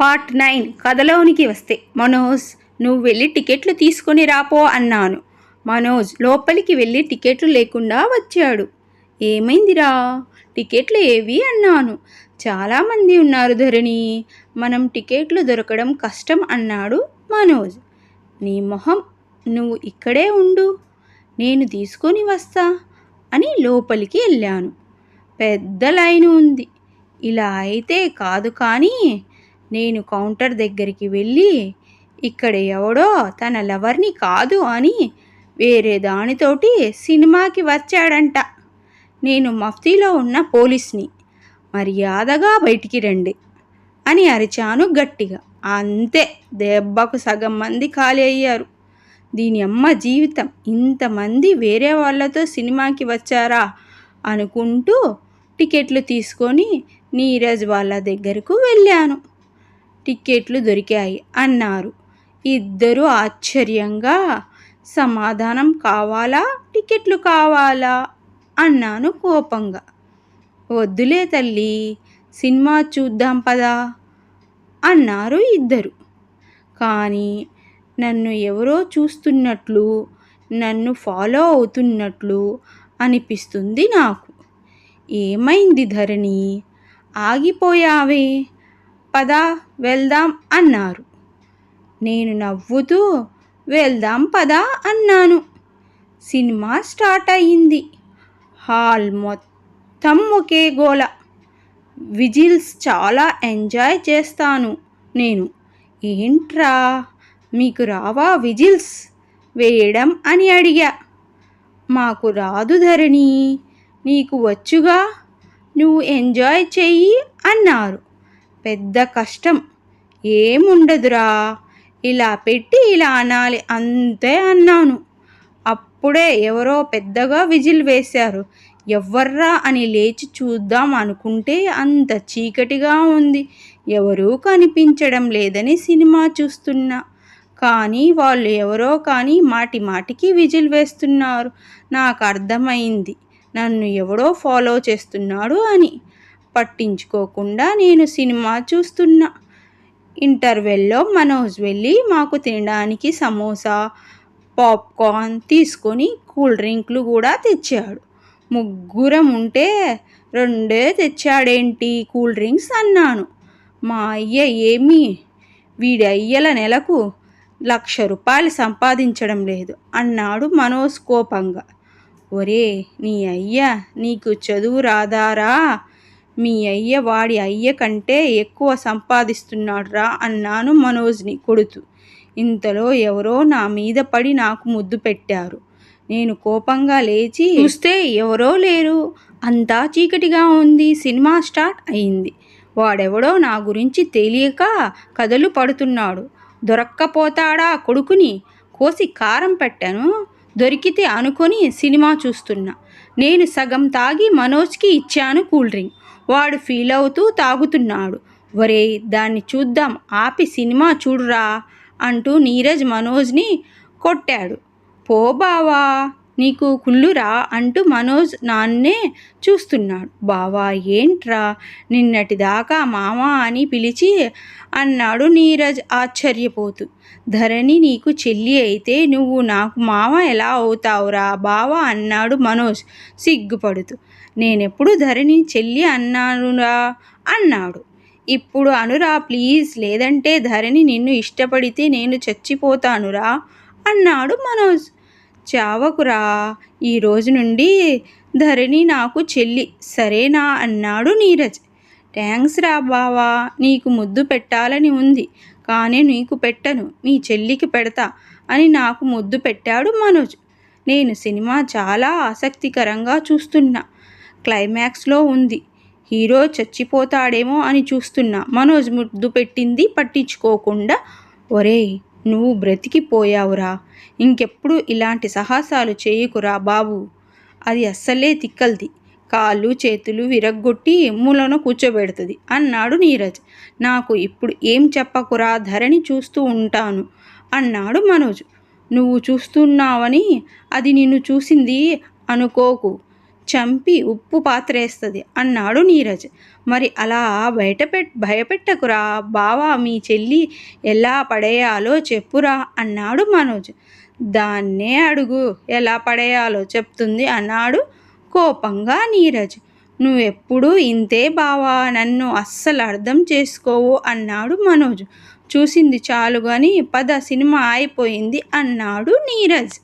Part nine కథలోనికి వస్తే మనోజ్ నువ్వు వెళ్ళి టికెట్లు తీసుకొని రాపో అన్నాను. మనోజ్ లోపలికి వెళ్ళి టికెట్లు లేకుండా వచ్చాడు. ఏమైందిరా? టికెట్లు ఏవి? అన్నాను. చాలామంది ఉన్నారు ధరణి. మనం టికెట్లు దొరకడం కష్టం అన్నాడు మనోజ్. నీ మొహం నువ్వు ఇక్కడే ఉండు. నేను తీసుకొని వస్తా అని లోపలికి వెళ్ళాను. పెద్ద లైన్ ఉంది. ఇలా అయితే కాదు కానీ నేను కౌంటర్ దగ్గరికి వెళ్ళి ఇక్కడ ఎవడో తన లవర్ని కాదు అని వేరే దానితోటి సినిమాకి వచ్చాడంట. నేను మఫ్తీలో ఉన్న పోలీస్ని. మర్యాదగా బయటికి రండి అని అరిచాను గట్టిగా. అంతే దెబ్బకు సగం మంది ఖాళీ అయ్యారు. దీని అమ్మ జీవితం ఇంతమంది వేరే వాళ్ళతో సినిమాకి వచ్చారా అనుకుంటూ టికెట్లు తీసుకొని నీరజ్ వాళ్ళ దగ్గరకు వెళ్ళాను. టికెట్లు దొరికాయి అన్నారు. ఇద్దరు ఆశ్చర్యంగా సమాధానం కావాలా? టికెట్లు కావాలా? అన్నాను కోపంగా. వద్దులే తల్లి సినిమా చూద్దాం పదా? అన్నారు ఇద్దరు. కానీ నన్ను ఎవరో చూస్తున్నట్లు నన్ను ఫాలో అవుతున్నట్లు అనిపిస్తుంది నాకు. ఏమైంది ధరణి? ఆగిపోయావే? పదా వెళ్దాం అన్నారు. నేను నవ్వుతూ వెళ్దాం పదా అన్నాను. సినిమా స్టార్ట్ అయ్యింది హాల్ మొత్తం ఒకే గోల. విజిల్స్ చాలా ఎంజాయ్ చేస్తాను. నేను ఏంట్రా మీకు రావా విజిల్స్? వేయడం అని అడిగా. మాకు రాదు ధరణి నీకు వచ్చుగా? నువ్వు ఎంజాయ్ చెయ్యి అన్నారు. పెద్ద కష్టం. ఏముండదురా? ఇలా పెట్టి ఇలా అనాలి అంతే అన్నాను. అప్పుడే ఎవరో పెద్దగా విజిల్ వేశారు. ఎవర్రా అని లేచి చూద్దాం అనుకుంటే అంత చీకటిగా ఉంది. ఎవరూ కనిపించడం లేదని సినిమా చూస్తున్నా. కానీ వాళ్ళు ఎవరో కానీ మాటి మాటికి విజిల్ వేస్తున్నారు. నాకు అర్థమైంది. నన్ను ఎవడో ఫాలో చేస్తున్నాడు అని. పట్టించుకోకుండా నేను సినిమా చూస్తున్నా ఇంటర్వెల్లో మనోజ్ వెళ్ళి మాకు తినడానికి సమోసా పాప్కార్న్ తీసుకొని కూల్ డ్రింక్లు కూడా తెచ్చాడు. ముగ్గురం ఉంటే రెండే తెచ్చాడేంటి కూల్ డ్రింక్స్ అన్నాను. మా అయ్య ఏమి వీడి అయ్యల నెలకు లక్ష రూపాయలు సంపాదించడం లేదు అన్నాడు మనోజ్ కోపంగా. ఒరే నీ అయ్య నీకు చదువు రాదారా? మీ అయ్య వాడి అయ్య కంటే ఎక్కువ సంపాదిస్తున్నాడురా అన్నాను మనోజ్ని కొడుతూ. ఇంతలో ఎవరో నా మీద పడి నాకు ముద్దు పెట్టారు. నేను కోపంగా లేచి చూస్తే ఎవరో లేరు. అంతా చీకటిగా ఉంది. సినిమా స్టార్ట్ అయింది. వాడెవడో నా గురించి తెలియక కథలు పడుతున్నాడు. దొరక్కపోతాడా కొడుకుని? కోసి కారం పెట్టాను. దొరికితే అనుకొని సినిమా చూస్తున్నా. నేను సగం తాగి మనోజ్కి ఇచ్చాను కూల్ డ్రింక్. వాడు ఫీల్ అవుతూ తాగుతున్నాడు. ఒరే దాన్ని చూద్దాం. ఆపి సినిమా చూడురా అంటూ నీరజ్ మనోజ్ని కొట్టాడు. పో బావా నీకు కుళ్ళురా అంటూ మనోజ్ నాన్నే చూస్తున్నాడు. బావా ఏంట్రా నిన్నటి దాకా మామ అని పిలిచి అన్నాడు నీరజ్ ఆశ్చర్యపోతూ. ధరణి నీకు చెల్లి అయితే నువ్వు నాకు మామ ఎలా అవుతావురా బావా అన్నాడు మనోజ్ సిగ్గుపడుతూ. నేనెప్పుడు ధరణి చెల్లి అన్నానురా అన్నాడు. ఇప్పుడు అనురా ప్లీజ్ లేదంటే ధరణి నిన్ను ఇష్టపడితే నేను చచ్చిపోతానురా అన్నాడు మనోజ్. చావకురా ఈ రోజు నుండి ధరణి నాకు చెల్లి సరేనా అన్నాడు నీరజ్. థ్యాంక్స్ రా బావా నీకు ముద్దు పెట్టాలని ఉంది కానీ నీకు పెట్టను మీ చెల్లికి పెడతా అని నాకు ముద్దు పెట్టాడు మనోజ్. నేను సినిమా చాలా ఆసక్తికరంగా చూస్తున్నా క్లైమాక్స్లో ఉంది. హీరో చచ్చిపోతాడేమో అని చూస్తున్నా. మనోజ్ ముద్దు పెట్టింది పట్టించుకోకుండా ఒరేయ్ నువ్వు బ్రతికిపోయావురా. ఇంకెప్పుడు ఇలాంటి సాహసాలు చేయకురా బాబు. అది అస్సలే తిక్కల్ది. కాళ్ళు చేతులు విరగ్గొట్టి మూలన కూర్చోబెడుతుంది అన్నాడు నీరజ్. నాకు ఇప్పుడు ఏం చెప్పకురా? ధరణి చూస్తూ ఉంటాను అన్నాడు మనోజ్. నువ్వు చూస్తున్నావని అది నిన్ను చూసింది అనుకోకు. చంపి ఉప్పు పాత్రేస్తుంది అన్నాడు నీరజ్. మరి అలా బయటపెట్ భయపెట్టకురా. బావా మీ చెల్లి ఎలా పడేయాలో చెప్పురా అన్నాడు మనోజ్. దాన్నే అడుగు ఎలా పడేయాలో చెప్తుంది అన్నాడు కోపంగా నీరజ్. నువ్వెప్పుడు ఇంతే బావా నన్ను అస్సలు అర్థం చేసుకోవు అన్నాడు మనోజ్. చూసింది చాలు కానీ పద సినిమా అయిపోయింది అన్నాడు నీరజ్.